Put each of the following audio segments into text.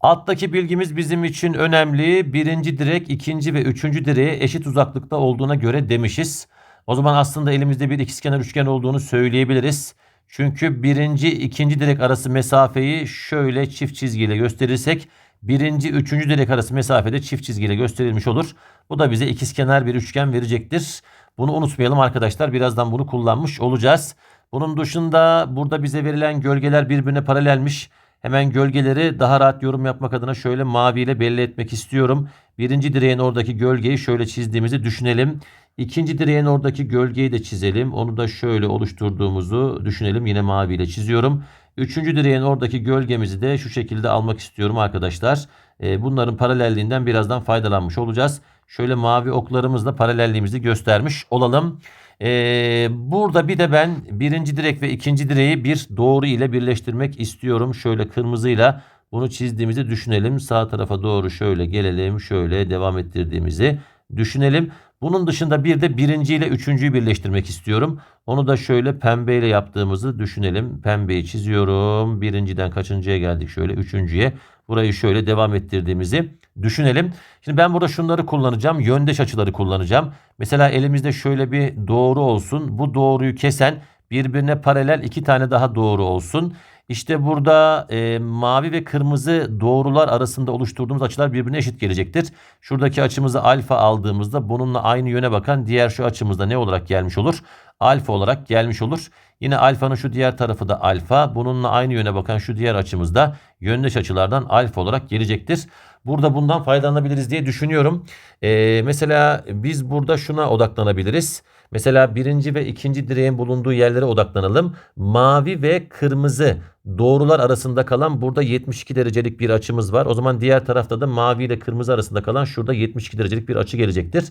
Alttaki bilgimiz bizim için önemli. Birinci direk, ikinci ve üçüncü direğe eşit uzaklıkta olduğuna göre demişiz. O zaman aslında elimizde bir ikizkenar üçgen olduğunu söyleyebiliriz. Çünkü birinci, ikinci direk arası mesafeyi şöyle çift çizgiyle gösterirsek birinci, üçüncü direk arası mesafede çift çizgiyle gösterilmiş olur. Bu da bize ikizkenar bir üçgen verecektir. Bunu unutmayalım arkadaşlar. Birazdan bunu kullanmış olacağız. Bunun dışında burada bize verilen gölgeler birbirine paralelmiş. Hemen gölgeleri daha rahat yorum yapmak adına şöyle maviyle belli etmek istiyorum. Birinci direğin oradaki gölgeyi şöyle çizdiğimizi düşünelim. İkinci direğin oradaki gölgeyi de çizelim. Onu da şöyle oluşturduğumuzu düşünelim. Yine maviyle çiziyorum. Üçüncü direğin oradaki gölgemizi de şu şekilde almak istiyorum arkadaşlar. Ee, bunların paralelliğinden birazdan faydalanmış olacağız. Şöyle mavi oklarımızla paralelliğimizi göstermiş olalım. Ee, burada bir de ben birinci direk ve ikinci direği bir doğru ile birleştirmek istiyorum. Şöyle kırmızıyla bunu çizdiğimizi düşünelim. Sağ tarafa doğru şöyle gelelim. Şöyle devam ettirdiğimizi düşünelim. Bunun dışında bir de birinci ile üçüncüyü birleştirmek istiyorum. Onu da şöyle pembeyle yaptığımızı düşünelim. Pembeyi çiziyorum. Birinciden kaçıncıya geldik? Şöyle üçüncüye. Burayı şöyle devam ettirdiğimizi düşünelim. Şimdi ben burada şunları kullanacağım. Yöndeş açıları kullanacağım. Mesela elimizde şöyle bir doğru olsun. Bu doğruyu kesen birbirine paralel iki tane daha doğru olsun. İşte burada e, mavi ve kırmızı doğrular arasında oluşturduğumuz açılar birbirine eşit gelecektir. Şuradaki açımızı alfa aldığımızda bununla aynı yöne bakan diğer şu açımızda ne olarak gelmiş olur? Alfa olarak gelmiş olur. Yine alfanın şu diğer tarafı da alfa. Bununla aynı yöne bakan şu diğer açımızda yöndeş açılardan alfa olarak gelecektir. Burada bundan faydalanabiliriz diye düşünüyorum. Ee, mesela biz burada şuna odaklanabiliriz. Mesela birinci ve ikinci direğin bulunduğu yerlere odaklanalım. Mavi ve kırmızı doğrular arasında kalan burada 72 derecelik bir açımız var. O zaman diğer tarafta da mavi ile kırmızı arasında kalan şurada 72 derecelik bir açı gelecektir.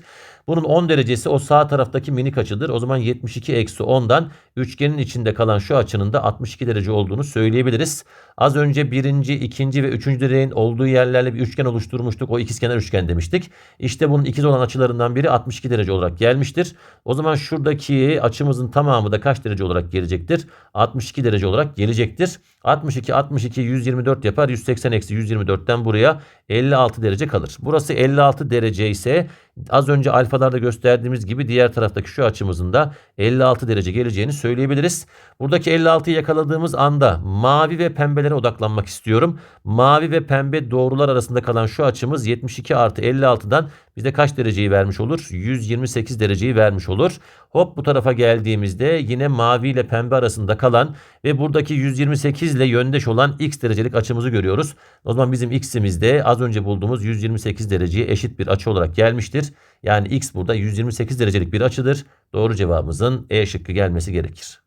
Bunun 10 derecesi o sağ taraftaki minik açıdır. O zaman 72 eksi 10'dan üçgenin içinde kalan şu açının da 62 derece olduğunu söyleyebiliriz. Az önce birinci, ikinci ve üçüncü direğin olduğu yerlerle bir üçgen oluşturmuştuk. O ikizkenar üçgen demiştik. İşte bunun ikiz olan açılarından biri 62 derece olarak gelmiştir. O zaman şuradaki açımızın tamamı da kaç derece olarak gelecektir? 62 derece olarak gelecektir. 62, 62, 124 yapar. 180 eksi 124'ten buraya 56 derece kalır. Burası 56 derece ise az önce alfalarda gösterdiğimiz gibi diğer taraftaki şu açımızın da 56 derece geleceğini söyleyebiliriz. Buradaki 56'yı yakaladığımız anda mavi ve pembelere odaklanmak istiyorum. Mavi ve pembe doğrular arasında kalan şu açımız 72 artı 56'dan bize kaç dereceyi vermiş olur? 128 dereceyi vermiş olur. Hop bu tarafa geldiğimizde yine mavi ile pembe arasında kalan ve buradaki 128 ile yöndeş olan x derecelik açımızı görüyoruz. O zaman bizim x'imiz de az önce bulduğumuz 128 dereceye eşit bir açı olarak gelmiştir. Yani x burada 128 derecelik bir açıdır. Doğru cevabımızın E şıkkı gelmesi gerekir.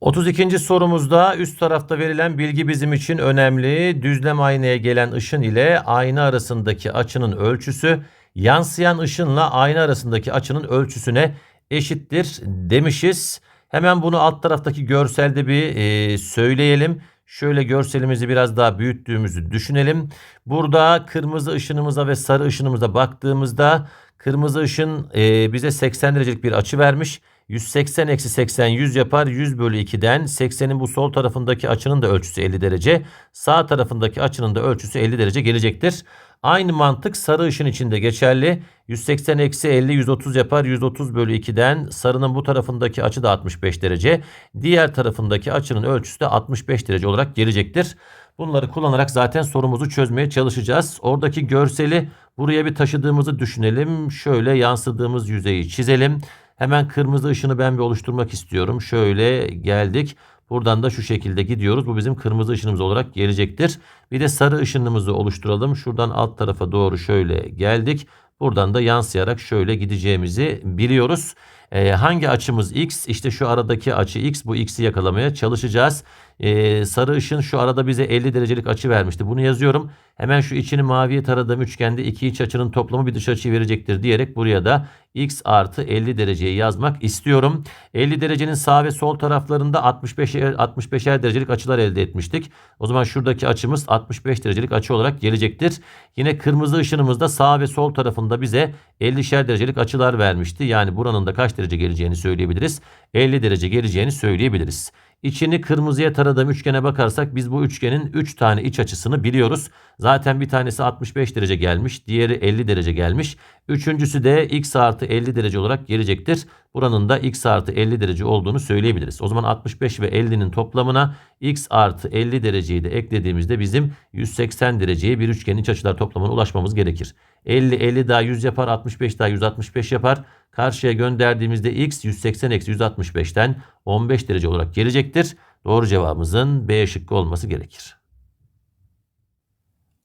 32. sorumuzda üst tarafta verilen bilgi bizim için önemli. Düzlem aynaya gelen ışın ile ayna arasındaki açının ölçüsü yansıyan ışınla ayna arasındaki açının ölçüsüne eşittir demişiz. Hemen bunu alt taraftaki görselde bir e, söyleyelim. Şöyle görselimizi biraz daha büyüttüğümüzü düşünelim. Burada kırmızı ışınımıza ve sarı ışınımıza baktığımızda kırmızı ışın e, bize 80 derecelik bir açı vermiş. 180 eksi 80 100 yapar. 100 bölü 2'den 80'in bu sol tarafındaki açının da ölçüsü 50 derece. Sağ tarafındaki açının da ölçüsü 50 derece gelecektir. Aynı mantık sarı ışın içinde geçerli. 180 eksi 50 130 yapar. 130 bölü 2'den sarının bu tarafındaki açı da 65 derece. Diğer tarafındaki açının ölçüsü de 65 derece olarak gelecektir. Bunları kullanarak zaten sorumuzu çözmeye çalışacağız. Oradaki görseli buraya bir taşıdığımızı düşünelim. Şöyle yansıdığımız yüzeyi çizelim. Hemen kırmızı ışını ben bir oluşturmak istiyorum. Şöyle geldik. Buradan da şu şekilde gidiyoruz. Bu bizim kırmızı ışınımız olarak gelecektir. Bir de sarı ışınımızı oluşturalım. Şuradan alt tarafa doğru şöyle geldik. Buradan da yansıyarak şöyle gideceğimizi biliyoruz. Ee, hangi açımız x? İşte şu aradaki açı x. Bu x'i yakalamaya çalışacağız. Ee, sarı ışın şu arada bize 50 derecelik açı vermişti. Bunu yazıyorum. Hemen şu içini maviye taradığım üçgende iki iç açının toplamı bir dış açıyı verecektir diyerek buraya da x artı 50 dereceyi yazmak istiyorum. 50 derecenin sağ ve sol taraflarında 65 65'er derecelik açılar elde etmiştik. O zaman şuradaki açımız 65 derecelik açı olarak gelecektir. Yine kırmızı ışınımızda sağ ve sol tarafında bize 50'şer derecelik açılar vermişti. Yani buranın da kaç derece geleceğini söyleyebiliriz? 50 derece geleceğini söyleyebiliriz. İçini kırmızıya taradığım üçgene bakarsak biz bu üçgenin 3 tane iç açısını biliyoruz. Zaten bir tanesi 65 derece gelmiş. Diğeri 50 derece gelmiş. Üçüncüsü de x artı 50 derece olarak gelecektir. Buranın da x artı 50 derece olduğunu söyleyebiliriz. O zaman 65 ve 50'nin toplamına x artı 50 dereceyi de eklediğimizde bizim 180 dereceye bir üçgenin iç açılar toplamına ulaşmamız gerekir. 50 50 daha 100 yapar 65 daha 165 yapar. Karşıya gönderdiğimizde x 180 eksi 165'ten 15 derece olarak gelecektir. Doğru cevabımızın B şıkkı olması gerekir.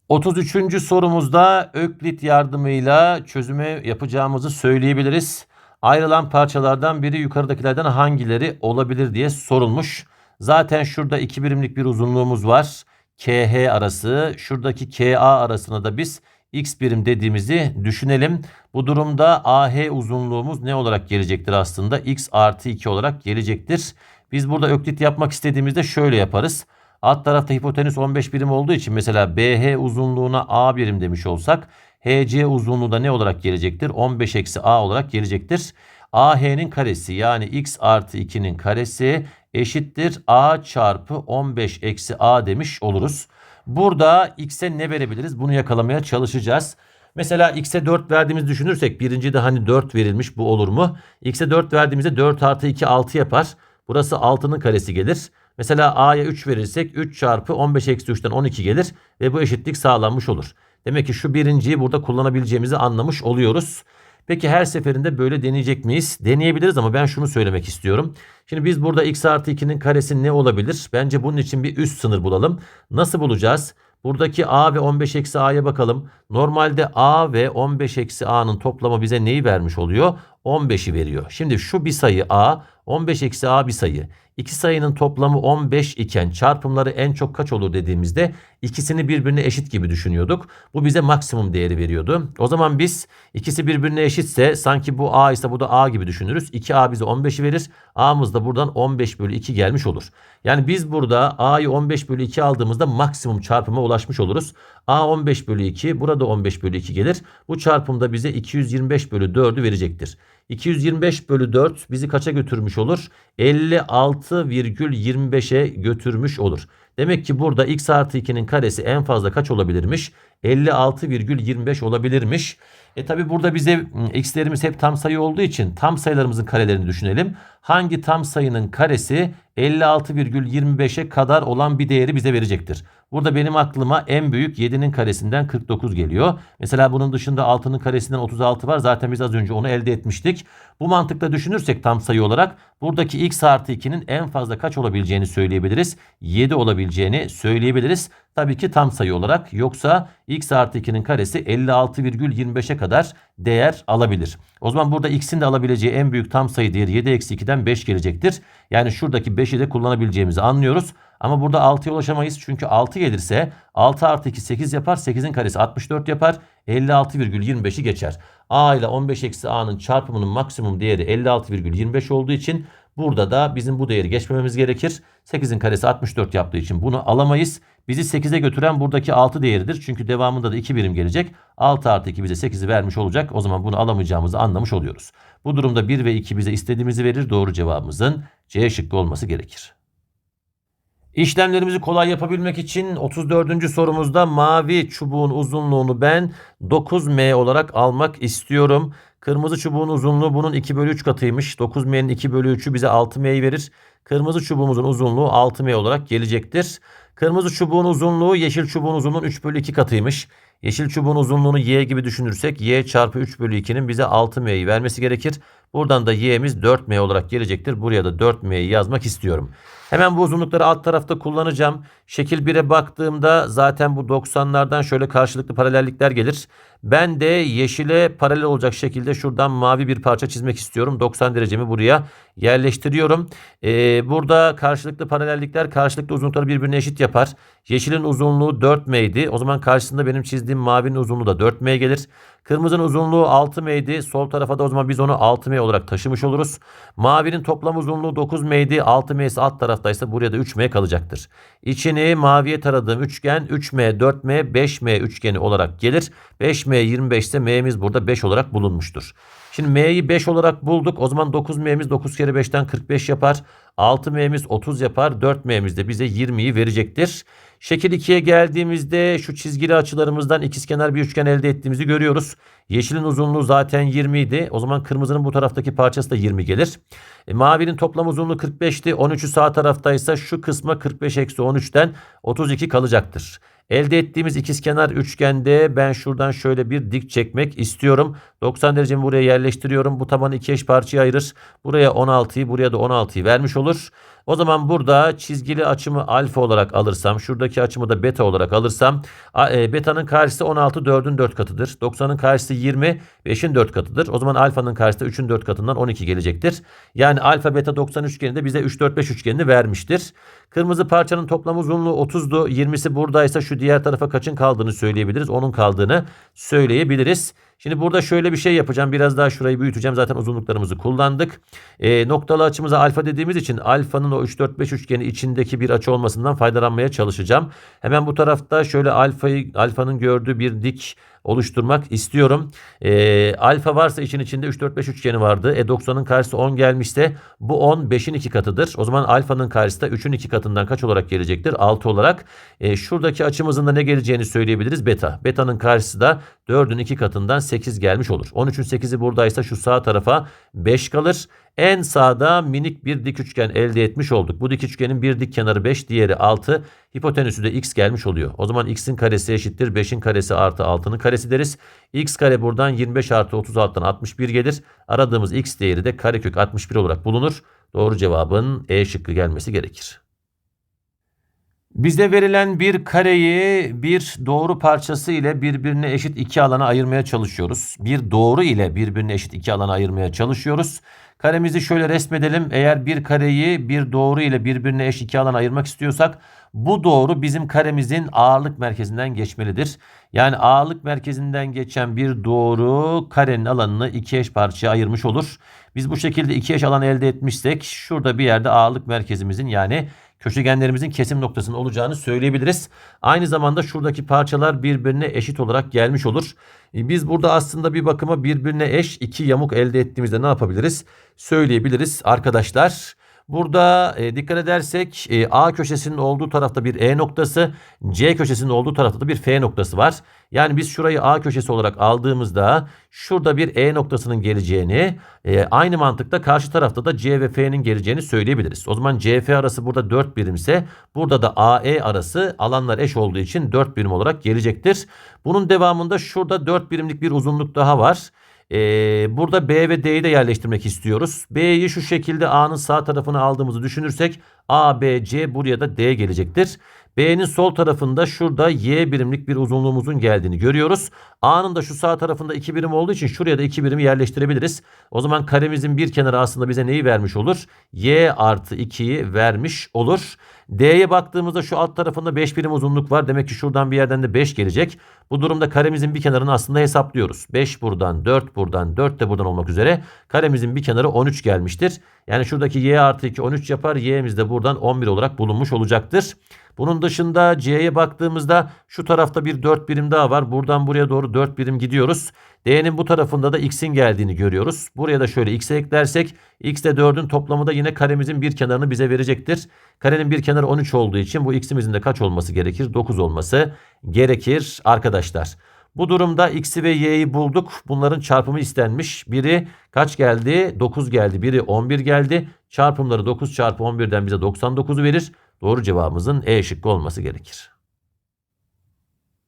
33. sorumuzda Öklit yardımıyla çözüme yapacağımızı söyleyebiliriz. Ayrılan parçalardan biri yukarıdakilerden hangileri olabilir diye sorulmuş. Zaten şurada 2 birimlik bir uzunluğumuz var. KH arası. Şuradaki KA arasına da biz x birim dediğimizi düşünelim. Bu durumda AH uzunluğumuz ne olarak gelecektir aslında? x artı 2 olarak gelecektir. Biz burada öklit yapmak istediğimizde şöyle yaparız. Alt tarafta hipotenüs 15 birim olduğu için mesela BH uzunluğuna A birim demiş olsak HC uzunluğu da ne olarak gelecektir? 15 eksi A olarak gelecektir. AH'nin karesi yani x artı 2'nin karesi eşittir A çarpı 15 eksi A demiş oluruz. Burada x'e ne verebiliriz? Bunu yakalamaya çalışacağız. Mesela x'e 4 verdiğimizi düşünürsek birinci de hani 4 verilmiş bu olur mu? x'e 4 verdiğimizde 4 artı 2 6 yapar. Burası 6'nın karesi gelir. Mesela a'ya 3 verirsek 3 çarpı 15 eksi 3'ten 12 gelir ve bu eşitlik sağlanmış olur. Demek ki şu birinciyi burada kullanabileceğimizi anlamış oluyoruz. Peki her seferinde böyle deneyecek miyiz? Deneyebiliriz ama ben şunu söylemek istiyorum. Şimdi biz burada x artı 2'nin karesi ne olabilir? Bence bunun için bir üst sınır bulalım. Nasıl bulacağız? Buradaki a ve 15 eksi a'ya bakalım. Normalde a ve 15 eksi a'nın toplamı bize neyi vermiş oluyor? 15'i veriyor. Şimdi şu bir sayı a, 15 eksi a bir sayı. İki sayının toplamı 15 iken çarpımları en çok kaç olur dediğimizde ikisini birbirine eşit gibi düşünüyorduk. Bu bize maksimum değeri veriyordu. O zaman biz ikisi birbirine eşitse sanki bu a ise bu da a gibi düşünürüz. 2a bize 15'i verir. a'mız da buradan 15 bölü 2 gelmiş olur. Yani biz burada a'yı 15 bölü 2 aldığımızda maksimum çarpıma ulaşmış oluruz. a 15 bölü 2 burada 15 bölü 2 gelir. Bu çarpımda bize 225 bölü 4'ü verecektir. 225 bölü 4 bizi kaça götürmüş olur? 56,25'e götürmüş olur. Demek ki burada x artı 2'nin karesi en fazla kaç olabilirmiş? 56,25 olabilirmiş. E tabi burada bize x'lerimiz hep tam sayı olduğu için tam sayılarımızın karelerini düşünelim. Hangi tam sayının karesi 56,25'e kadar olan bir değeri bize verecektir. Burada benim aklıma en büyük 7'nin karesinden 49 geliyor. Mesela bunun dışında 6'nın karesinden 36 var. Zaten biz az önce onu elde etmiştik. Bu mantıkla düşünürsek tam sayı olarak buradaki x artı 2'nin en fazla kaç olabileceğini söyleyebiliriz. 7 olabileceğini söyleyebiliriz. Tabii ki tam sayı olarak yoksa x artı 2'nin karesi 56,25'e kadar değer alabilir. O zaman burada x'in de alabileceği en büyük tam sayı değeri 7 eksi 2'den 5 gelecektir. Yani şuradaki 5'i de kullanabileceğimizi anlıyoruz. Ama burada 6'ya ulaşamayız çünkü 6 gelirse 6 artı 2 8 yapar. 8'in karesi 64 yapar. 56,25'i geçer. A ile 15 eksi A'nın çarpımının maksimum değeri 56,25 olduğu için burada da bizim bu değeri geçmememiz gerekir. 8'in karesi 64 yaptığı için bunu alamayız. Bizi 8'e götüren buradaki 6 değeridir. Çünkü devamında da 2 birim gelecek. 6 artı 2 bize 8'i vermiş olacak. O zaman bunu alamayacağımızı anlamış oluyoruz. Bu durumda 1 ve 2 bize istediğimizi verir. Doğru cevabımızın C şıkkı olması gerekir. İşlemlerimizi kolay yapabilmek için 34. sorumuzda mavi çubuğun uzunluğunu ben 9M olarak almak istiyorum. Kırmızı çubuğun uzunluğu bunun 2 bölü 3 katıymış. 9M'nin 2 bölü 3'ü bize 6M'yi verir. Kırmızı çubuğumuzun uzunluğu 6M olarak gelecektir. Kırmızı çubuğun uzunluğu yeşil çubuğun uzunluğunun 3 bölü 2 katıymış. Yeşil çubuğun uzunluğunu y gibi düşünürsek y çarpı 3 bölü 2'nin bize 6m'yi vermesi gerekir. Buradan da y'miz 4m olarak gelecektir. Buraya da 4m'yi yazmak istiyorum. Hemen bu uzunlukları alt tarafta kullanacağım. Şekil 1'e baktığımda zaten bu 90'lardan şöyle karşılıklı paralellikler gelir. Ben de yeşile paralel olacak şekilde şuradan mavi bir parça çizmek istiyorum. 90 derecemi buraya yerleştiriyorum. Ee, burada karşılıklı paralellikler karşılıklı uzunlukları birbirine eşit yapar. Yeşilin uzunluğu 4m idi. O zaman karşısında benim çizdiğim mavinin uzunluğu da 4m gelir. Kırmızının uzunluğu 6m'ydi. Sol tarafa da o zaman biz onu 6m olarak taşımış oluruz. Mavinin toplam uzunluğu 9m'ydi. 6m'si alt taraftaysa buraya da 3m kalacaktır. İçini maviye taradığım üçgen 3m, 4m, 5m üçgeni olarak gelir. 5m 25 ise m'miz burada 5 olarak bulunmuştur. Şimdi m'yi 5 olarak bulduk. O zaman 9m'miz 9 kere 5'ten 45 yapar. 6m'miz 30 yapar. 4m'miz de bize 20'yi verecektir. Şekil 2'ye geldiğimizde şu çizgili açılarımızdan ikizkenar bir üçgen elde ettiğimizi görüyoruz. Yeşilin uzunluğu zaten 20 idi. O zaman kırmızının bu taraftaki parçası da 20 gelir. E, mavinin toplam uzunluğu 45'ti. 13'ü sağ taraftaysa şu kısma 45 eksi 13'ten 32 kalacaktır. Elde ettiğimiz ikizkenar üçgende ben şuradan şöyle bir dik çekmek istiyorum. 90 derecemi buraya yerleştiriyorum. Bu tabanı iki eş parçaya ayırır. Buraya 16'yı buraya da 16'yı vermiş olur. O zaman burada çizgili açımı alfa olarak alırsam, şuradaki açımı da beta olarak alırsam, e, beta'nın karşısı 16 4'ün 4 katıdır. 90'ın karşısı 20 5'in 4 katıdır. O zaman alfanın karşısı da 3'ün 4 katından 12 gelecektir. Yani alfa beta 90 üçgeni de bize 3 4 5 üçgenini vermiştir. Kırmızı parçanın toplam uzunluğu 30'du. 20'si buradaysa şu diğer tarafa kaçın kaldığını söyleyebiliriz. Onun kaldığını söyleyebiliriz. Şimdi burada şöyle bir şey yapacağım. Biraz daha şurayı büyüteceğim. Zaten uzunluklarımızı kullandık. E, noktalı açımıza alfa dediğimiz için alfanın o 3 4 5 üçgeni içindeki bir açı olmasından faydalanmaya çalışacağım. Hemen bu tarafta şöyle alfayı alfanın gördüğü bir dik oluşturmak istiyorum. E, alfa varsa için içinde 3 4 5 üçgeni vardı. E 90'ın karşısı 10 gelmişse bu 10 5'in 2 katıdır. O zaman alfanın karşısı da 3'ün 2 katından kaç olarak gelecektir? 6 olarak. E, şuradaki açımızın da ne geleceğini söyleyebiliriz. Beta. Beta'nın karşısı da 4'ün 2 katından 8 gelmiş olur. 13'ün 8'i buradaysa şu sağ tarafa 5 kalır. En sağda minik bir dik üçgen elde etmiş olduk. Bu dik üçgenin bir dik kenarı 5, diğeri 6. Hipotenüsü de x gelmiş oluyor. O zaman x'in karesi eşittir 5'in karesi artı 6'nın karesi deriz. x kare buradan 25 artı 36'dan 61 gelir. Aradığımız x değeri de karekök 61 olarak bulunur. Doğru cevabın E şıkkı gelmesi gerekir. Bize verilen bir kareyi bir doğru parçası ile birbirine eşit iki alana ayırmaya çalışıyoruz. Bir doğru ile birbirine eşit iki alana ayırmaya çalışıyoruz. Karemizi şöyle resmedelim. Eğer bir kareyi bir doğru ile birbirine eş iki alana ayırmak istiyorsak bu doğru bizim karemizin ağırlık merkezinden geçmelidir. Yani ağırlık merkezinden geçen bir doğru karenin alanını iki eş parçaya ayırmış olur. Biz bu şekilde iki eş alan elde etmişsek şurada bir yerde ağırlık merkezimizin yani köşegenlerimizin kesim noktasının olacağını söyleyebiliriz. Aynı zamanda şuradaki parçalar birbirine eşit olarak gelmiş olur. E, biz burada aslında bir bakıma birbirine eş iki yamuk elde ettiğimizde ne yapabiliriz? Söyleyebiliriz arkadaşlar. Burada e, dikkat edersek e, A köşesinin olduğu tarafta bir E noktası, C köşesinin olduğu tarafta da bir F noktası var. Yani biz şurayı A köşesi olarak aldığımızda şurada bir E noktasının geleceğini, e, aynı mantıkta karşı tarafta da C ve F'nin geleceğini söyleyebiliriz. O zaman CF arası burada 4 birimse burada da AE arası alanlar eş olduğu için 4 birim olarak gelecektir. Bunun devamında şurada 4 birimlik bir uzunluk daha var. Ee, burada B ve D'yi de yerleştirmek istiyoruz. B'yi şu şekilde A'nın sağ tarafını aldığımızı düşünürsek A, B, C buraya da D gelecektir. B'nin sol tarafında şurada Y birimlik bir uzunluğumuzun geldiğini görüyoruz. A'nın da şu sağ tarafında 2 birim olduğu için şuraya da 2 birimi yerleştirebiliriz. O zaman karemizin bir kenarı aslında bize neyi vermiş olur? Y artı 2'yi vermiş olur. D'ye baktığımızda şu alt tarafında 5 birim uzunluk var. Demek ki şuradan bir yerden de 5 gelecek. Bu durumda karemizin bir kenarını aslında hesaplıyoruz. 5 buradan 4 buradan 4 de buradan olmak üzere karemizin bir kenarı 13 gelmiştir. Yani şuradaki y artı 2 13 yapar. Y'miz de buradan 11 olarak bulunmuş olacaktır. Bunun dışında C'ye baktığımızda şu tarafta bir 4 birim daha var. Buradan buraya doğru 4 birim gidiyoruz. D'nin bu tarafında da x'in geldiğini görüyoruz. Buraya da şöyle x'e eklersek x ile 4'ün toplamı da yine karemizin bir kenarını bize verecektir. Karenin bir kenarı 13 olduğu için bu x'imizin de kaç olması gerekir? 9 olması gerekir arkadaşlar. Bu durumda x'i ve y'yi bulduk. Bunların çarpımı istenmiş. Biri kaç geldi? 9 geldi. Biri 11 geldi. Çarpımları 9 çarpı 11'den bize 99'u verir. Doğru cevabımızın E şıkkı olması gerekir.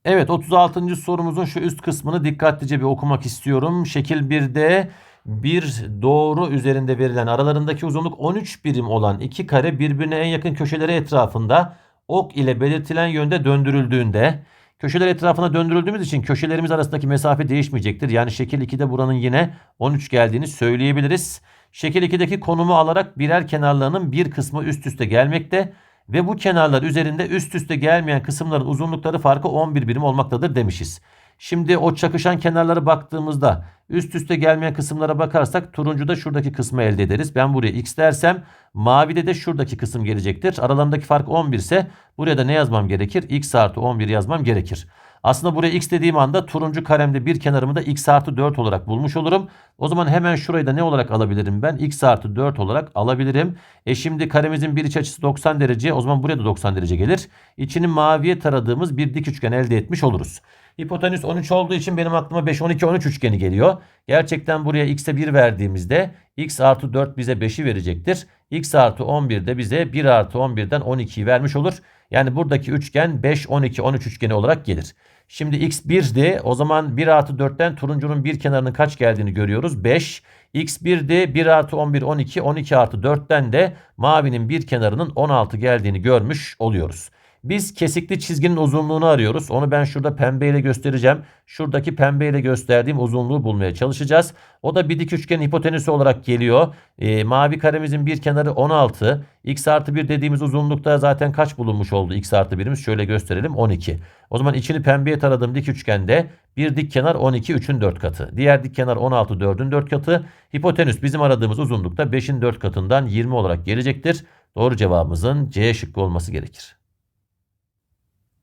Evet 36. sorumuzun şu üst kısmını dikkatlice bir okumak istiyorum. Şekil 1'de bir doğru üzerinde verilen aralarındaki uzunluk 13 birim olan iki kare birbirine en yakın köşeleri etrafında ok ile belirtilen yönde döndürüldüğünde köşeler etrafına döndürüldüğümüz için köşelerimiz arasındaki mesafe değişmeyecektir. Yani şekil 2'de buranın yine 13 geldiğini söyleyebiliriz. Şekil 2'deki konumu alarak birer kenarlarının bir kısmı üst üste gelmekte ve bu kenarlar üzerinde üst üste gelmeyen kısımların uzunlukları farkı 11 birim olmaktadır demişiz. Şimdi o çakışan kenarlara baktığımızda üst üste gelmeyen kısımlara bakarsak turuncuda şuradaki kısmı elde ederiz. Ben buraya x dersem mavide de şuradaki kısım gelecektir. Aralarındaki fark 11 ise buraya da ne yazmam gerekir? x artı 11 yazmam gerekir. Aslında buraya x dediğim anda turuncu karemde bir kenarımı da x artı 4 olarak bulmuş olurum. O zaman hemen şurayı da ne olarak alabilirim ben? x artı 4 olarak alabilirim. E şimdi karemizin bir iç açısı 90 derece. O zaman buraya da 90 derece gelir. İçini maviye taradığımız bir dik üçgen elde etmiş oluruz. Hipotenüs 13 olduğu için benim aklıma 5, 12, 13 üçgeni geliyor. Gerçekten buraya x'e 1 verdiğimizde x artı 4 bize 5'i verecektir. x artı 11 de bize 1 artı 11'den 12'yi vermiş olur. Yani buradaki üçgen 5, 12, 13 üçgeni olarak gelir. Şimdi x 1'di. O zaman 1 artı 4'ten turuncunun bir kenarının kaç geldiğini görüyoruz. 5. x 1'di. 1 artı 11 12. 12 artı 4'ten de mavinin bir kenarının 16 geldiğini görmüş oluyoruz. Biz kesikli çizginin uzunluğunu arıyoruz. Onu ben şurada pembeyle göstereceğim. Şuradaki pembeyle gösterdiğim uzunluğu bulmaya çalışacağız. O da bir dik üçgen hipotenüsü olarak geliyor. E, mavi karemizin bir kenarı 16. X artı 1 dediğimiz uzunlukta zaten kaç bulunmuş oldu X artı 1'imiz? Şöyle gösterelim 12. O zaman içini pembeye taradığım dik üçgende bir dik kenar 12 3'ün 4 katı. Diğer dik kenar 16 4'ün 4 katı. Hipotenüs bizim aradığımız uzunlukta 5'in 4 katından 20 olarak gelecektir. Doğru cevabımızın C şıkkı olması gerekir.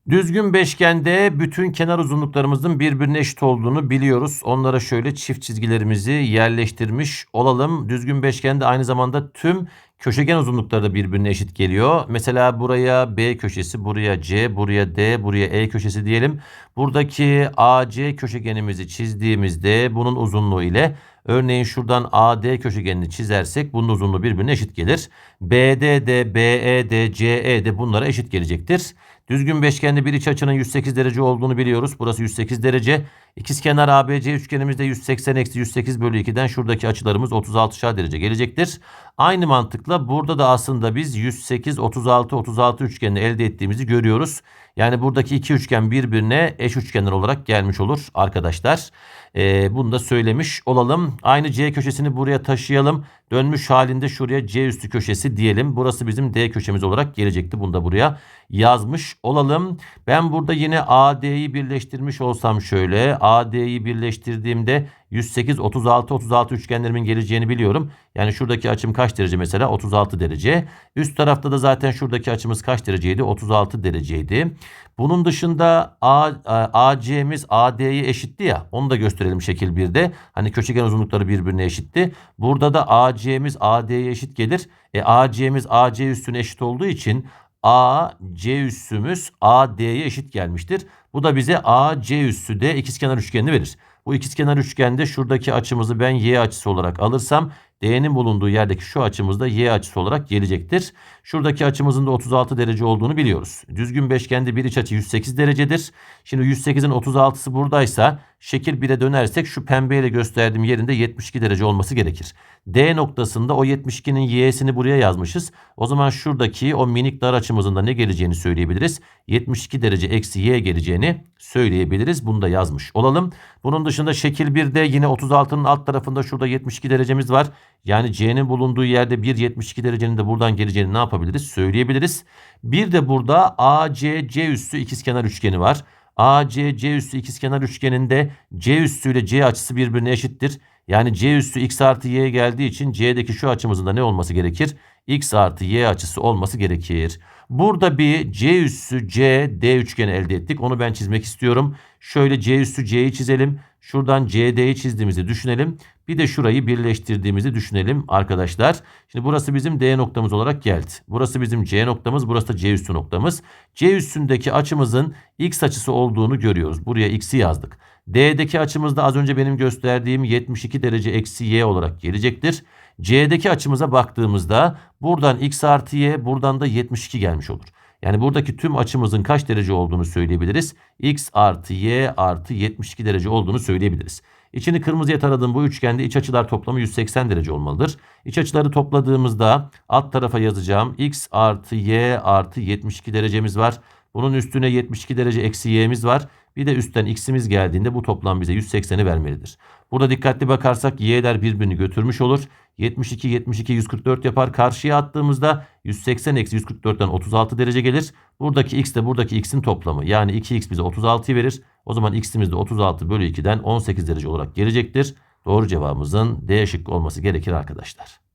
Düzgün beşgende bütün kenar uzunluklarımızın birbirine eşit olduğunu biliyoruz. Onlara şöyle çift çizgilerimizi yerleştirmiş olalım. Düzgün beşgende aynı zamanda tüm köşegen uzunlukları da birbirine eşit geliyor. Mesela buraya B köşesi, buraya C, buraya D, buraya E köşesi diyelim. Buradaki AC köşegenimizi çizdiğimizde bunun uzunluğu ile örneğin şuradan AD köşegenini çizersek bunun uzunluğu birbirine eşit gelir. BD de, BE de, CE de bunlara eşit gelecektir. Düzgün beşgende bir iç açının 108 derece olduğunu biliyoruz. Burası 108 derece. İkizkenar ABC üçgenimizde 180 eksi 108 bölü 2'den şuradaki açılarımız 36 derece gelecektir. Aynı mantıkla burada da aslında biz 108, 36, 36 üçgenini elde ettiğimizi görüyoruz. Yani buradaki iki üçgen birbirine eş üçgenler olarak gelmiş olur arkadaşlar. Ee, bunu da söylemiş olalım. Aynı C köşesini buraya taşıyalım. Dönmüş halinde şuraya C üstü köşesi diyelim. Burası bizim D köşemiz olarak gelecekti. Bunu da buraya yazmış olalım. Ben burada yine AD'yi birleştirmiş olsam şöyle. AD'yi birleştirdiğimde 108, 36, 36 üçgenlerimin geleceğini biliyorum. Yani şuradaki açım kaç derece mesela? 36 derece. Üst tarafta da zaten şuradaki açımız kaç dereceydi? 36 dereceydi. Bunun dışında A, AC'miz AD'ye eşitti ya. Onu da gösterelim şekil 1'de. Hani köşegen uzunlukları birbirine eşitti. Burada da AC'miz AD'ye eşit gelir. E, AC'miz AC üstüne eşit olduğu için AC üssümüz AD'ye eşit gelmiştir. Bu da bize AC üssü de ikizkenar üçgenini verir. Bu ikizkenar üçgende şuradaki açımızı ben y açısı olarak alırsam D'nin bulunduğu yerdeki şu açımız da y açısı olarak gelecektir. Şuradaki açımızın da 36 derece olduğunu biliyoruz. Düzgün beşgende bir iç açı 108 derecedir. Şimdi 108'in 36'sı buradaysa şekil 1'e dönersek şu pembeyle gösterdiğim yerinde 72 derece olması gerekir. D noktasında o 72'nin y'sini buraya yazmışız. O zaman şuradaki o minik dar açımızın da ne geleceğini söyleyebiliriz. 72 derece eksi y geleceğini söyleyebiliriz. Bunu da yazmış olalım. Bunun dışında şekil 1'de yine 36'nın alt tarafında şurada 72 derecemiz var. Yani C'nin bulunduğu yerde 1.72 derecenin de buradan geleceğini ne yapabiliriz? Söyleyebiliriz. Bir de burada AC-C üssü ikizkenar üçgeni var. AC-C üssü ikizkenar üçgeninde C üssü ile C açısı birbirine eşittir. Yani C üssü x artı y geldiği için C'deki şu açımızın da ne olması gerekir? x artı y açısı olması gerekir. Burada bir C üssü C D üçgeni elde ettik. Onu ben çizmek istiyorum. Şöyle C üssü C'yi çizelim. Şuradan CD'yi çizdiğimizi düşünelim. Bir de şurayı birleştirdiğimizi düşünelim arkadaşlar. Şimdi burası bizim D noktamız olarak geldi. Burası bizim C noktamız. Burası da C üssü noktamız. C üssündeki açımızın x açısı olduğunu görüyoruz. Buraya x'i yazdık. D'deki açımız da az önce benim gösterdiğim 72 derece eksi y olarak gelecektir. C'deki açımıza baktığımızda buradan x artı y buradan da 72 gelmiş olur. Yani buradaki tüm açımızın kaç derece olduğunu söyleyebiliriz. X artı Y artı 72 derece olduğunu söyleyebiliriz. İçini kırmızıya taradığım bu üçgende iç açılar toplamı 180 derece olmalıdır. İç açıları topladığımızda alt tarafa yazacağım. X artı Y artı 72 derecemiz var. Bunun üstüne 72 derece eksi y'miz var. Bir de üstten x'imiz geldiğinde bu toplam bize 180'i vermelidir. Burada dikkatli bakarsak y'ler birbirini götürmüş olur. 72, 72, 144 yapar. Karşıya attığımızda 180 eksi 144'ten 36 derece gelir. Buradaki x de buradaki x'in toplamı. Yani 2x bize 36'yı verir. O zaman x'imiz de 36 bölü 2'den 18 derece olarak gelecektir. Doğru cevabımızın D şıkkı olması gerekir arkadaşlar.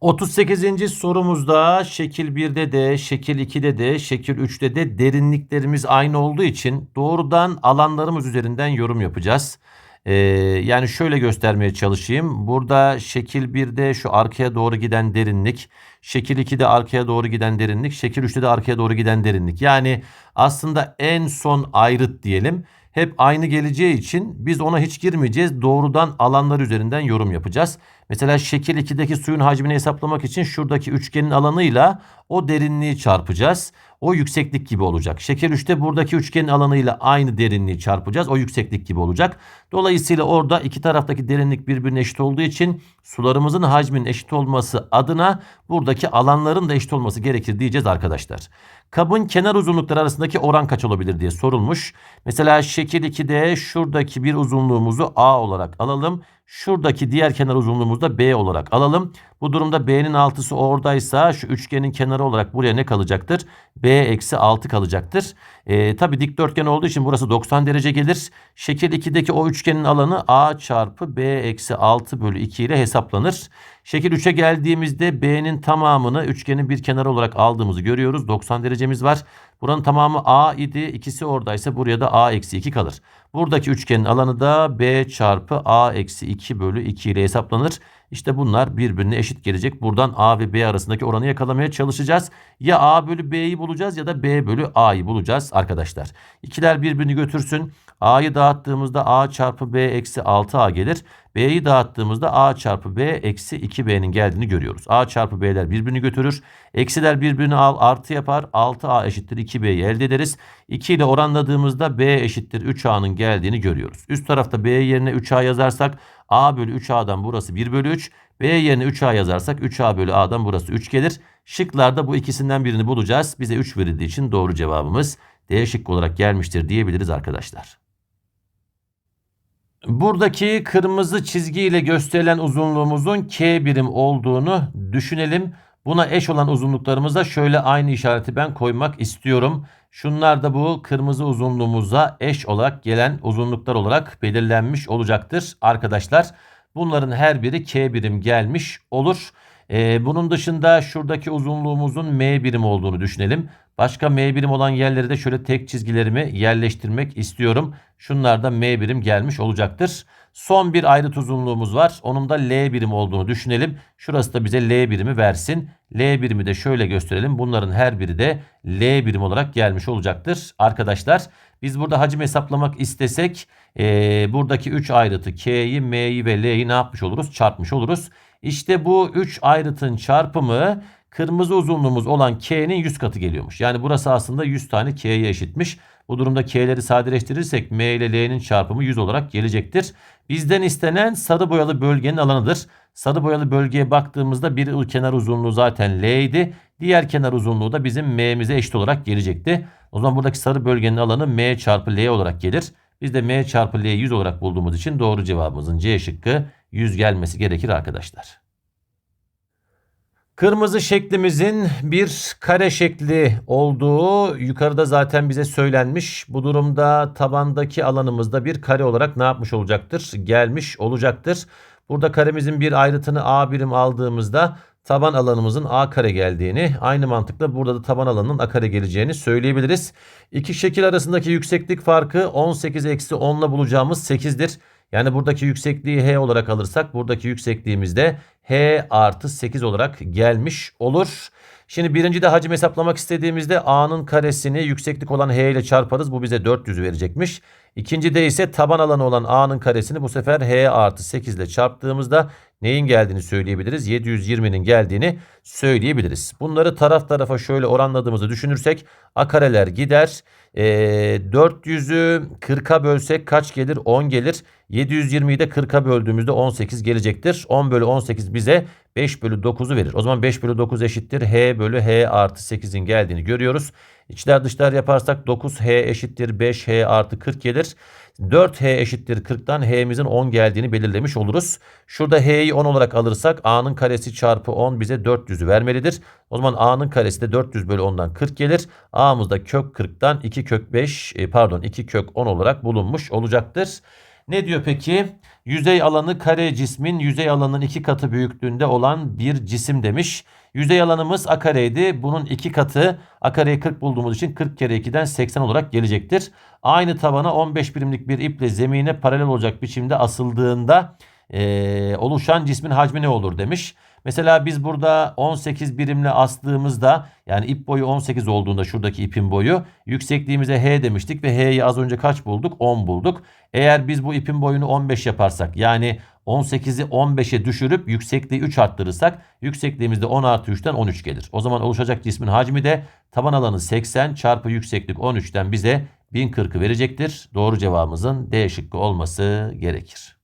38. sorumuzda şekil 1'de de, şekil 2'de de, şekil 3'te de derinliklerimiz aynı olduğu için doğrudan alanlarımız üzerinden yorum yapacağız. Ee, yani şöyle göstermeye çalışayım. Burada şekil 1'de şu arkaya doğru giden derinlik, şekil 2'de arkaya doğru giden derinlik, şekil 3'te de arkaya doğru giden derinlik. Yani aslında en son ayrıt diyelim hep aynı geleceği için biz ona hiç girmeyeceğiz. Doğrudan alanlar üzerinden yorum yapacağız. Mesela şekil 2'deki suyun hacmini hesaplamak için şuradaki üçgenin alanıyla o derinliği çarpacağız. O yükseklik gibi olacak. Şekil 3'te buradaki üçgenin alanıyla aynı derinliği çarpacağız. O yükseklik gibi olacak. Dolayısıyla orada iki taraftaki derinlik birbirine eşit olduğu için sularımızın hacminin eşit olması adına buradaki alanların da eşit olması gerekir diyeceğiz arkadaşlar. Kabın kenar uzunlukları arasındaki oran kaç olabilir diye sorulmuş. Mesela şekil 2'de şuradaki bir uzunluğumuzu A olarak alalım. Şuradaki diğer kenar uzunluğumuzu da B olarak alalım. Bu durumda B'nin altısı oradaysa şu üçgenin kenarı olarak buraya ne kalacaktır? B eksi 6 kalacaktır. E, Tabi dikdörtgen olduğu için burası 90 derece gelir. Şekil 2'deki o üçgenin alanı A çarpı B eksi 6 bölü 2 ile hesaplanır. Şekil 3'e geldiğimizde B'nin tamamını üçgenin bir kenarı olarak aldığımızı görüyoruz. 90 derecemiz var. Buranın tamamı A idi. İkisi oradaysa buraya da A eksi 2 kalır. Buradaki üçgenin alanı da B çarpı A eksi 2 bölü 2 ile hesaplanır. İşte bunlar birbirine eşit gelecek. Buradan A ve B arasındaki oranı yakalamaya çalışacağız. Ya A bölü B'yi bulacağız ya da B bölü A'yı bulacağız arkadaşlar. İkiler birbirini götürsün. A'yı dağıttığımızda A çarpı B eksi 6A gelir. B'yi dağıttığımızda A çarpı B eksi 2B'nin geldiğini görüyoruz. A çarpı B'ler birbirini götürür. Eksiler birbirini al artı yapar. 6A eşittir 2B'yi elde ederiz. 2 ile oranladığımızda B eşittir 3A'nın geldiğini görüyoruz. Üst tarafta B yerine 3A yazarsak A bölü 3A'dan burası 1 bölü 3. B yerine 3A yazarsak 3A bölü A'dan burası 3 gelir. Şıklarda bu ikisinden birini bulacağız. Bize 3 verildiği için doğru cevabımız D şıkkı olarak gelmiştir diyebiliriz arkadaşlar. Buradaki kırmızı çizgiyle gösterilen uzunluğumuzun K birim olduğunu düşünelim. Buna eş olan uzunluklarımıza şöyle aynı işareti ben koymak istiyorum. Şunlar da bu kırmızı uzunluğumuza eş olarak gelen uzunluklar olarak belirlenmiş olacaktır arkadaşlar. Bunların her biri K birim gelmiş olur. Ee, bunun dışında şuradaki uzunluğumuzun M birim olduğunu düşünelim. Başka M birim olan yerlere de şöyle tek çizgilerimi yerleştirmek istiyorum. Şunlar da M birim gelmiş olacaktır. Son bir ayrıt uzunluğumuz var. Onun da L birim olduğunu düşünelim. Şurası da bize L birimi versin. L birimi de şöyle gösterelim. Bunların her biri de L birim olarak gelmiş olacaktır. Arkadaşlar biz burada hacim hesaplamak istesek e, buradaki 3 ayrıtı K'yi, M'yi ve L'yi ne yapmış oluruz? Çarpmış oluruz. İşte bu 3 ayrıtın çarpımı kırmızı uzunluğumuz olan K'nin 100 katı geliyormuş. Yani burası aslında 100 tane K'ye eşitmiş. Bu durumda K'leri sadeleştirirsek M ile L'nin çarpımı 100 olarak gelecektir. Bizden istenen sarı boyalı bölgenin alanıdır. Sarı boyalı bölgeye baktığımızda bir kenar uzunluğu zaten L idi. Diğer kenar uzunluğu da bizim M'mize eşit olarak gelecekti. O zaman buradaki sarı bölgenin alanı M çarpı L olarak gelir. Biz de M çarpı L'yi 100 olarak bulduğumuz için doğru cevabımızın C şıkkı 100 gelmesi gerekir arkadaşlar. Kırmızı şeklimizin bir kare şekli olduğu yukarıda zaten bize söylenmiş. Bu durumda tabandaki alanımızda bir kare olarak ne yapmış olacaktır? Gelmiş olacaktır. Burada karemizin bir ayrıtını A birim aldığımızda taban alanımızın A kare geldiğini, aynı mantıkla burada da taban alanının A kare geleceğini söyleyebiliriz. İki şekil arasındaki yükseklik farkı 18 eksi 10 ile bulacağımız 8'dir. Yani buradaki yüksekliği h olarak alırsak buradaki yüksekliğimiz de h artı 8 olarak gelmiş olur. Şimdi birinci de hacim hesaplamak istediğimizde a'nın karesini yükseklik olan h ile çarparız. Bu bize 400 verecekmiş. İkinci de ise taban alanı olan a'nın karesini bu sefer h artı 8 ile çarptığımızda neyin geldiğini söyleyebiliriz. 720'nin geldiğini söyleyebiliriz. Bunları taraf tarafa şöyle oranladığımızı düşünürsek a kareler gider. E, 400'ü 40'a bölsek kaç gelir? 10 gelir. 720'yi de 40'a böldüğümüzde 18 gelecektir. 10 bölü 18 bize 5 bölü 9'u verir. O zaman 5 bölü 9 eşittir h bölü h artı 8'in geldiğini görüyoruz. İçler dışlar yaparsak 9h eşittir 5h artı 40 gelir. 4h eşittir 40'tan h'mizin 10 geldiğini belirlemiş oluruz. Şurada h'yi 10 olarak alırsak a'nın karesi çarpı 10 bize 400'ü vermelidir. O zaman a'nın karesi de 400 bölü 10'dan 40 gelir. a'mız da kök 40'tan 2 kök 5 e, pardon 2 kök 10 olarak bulunmuş olacaktır. Ne diyor peki? Yüzey alanı kare cismin yüzey alanının iki katı büyüklüğünde olan bir cisim demiş. Yüzey alanımız a kareydi. Bunun iki katı a kareyi 40 bulduğumuz için 40 kere 2'den 80 olarak gelecektir. Aynı tabana 15 birimlik bir iple zemine paralel olacak biçimde asıldığında eee, oluşan cismin hacmi ne olur demiş. Mesela biz burada 18 birimle astığımızda yani ip boyu 18 olduğunda şuradaki ipin boyu yüksekliğimize h demiştik ve h'yi az önce kaç bulduk? 10 bulduk. Eğer biz bu ipin boyunu 15 yaparsak yani 18'i 15'e düşürüp yüksekliği 3 arttırırsak yüksekliğimizde 10 artı 3'ten 13 gelir. O zaman oluşacak cismin hacmi de taban alanı 80 çarpı yükseklik 13'ten bize 1040'ı verecektir. Doğru cevabımızın D şıkkı olması gerekir.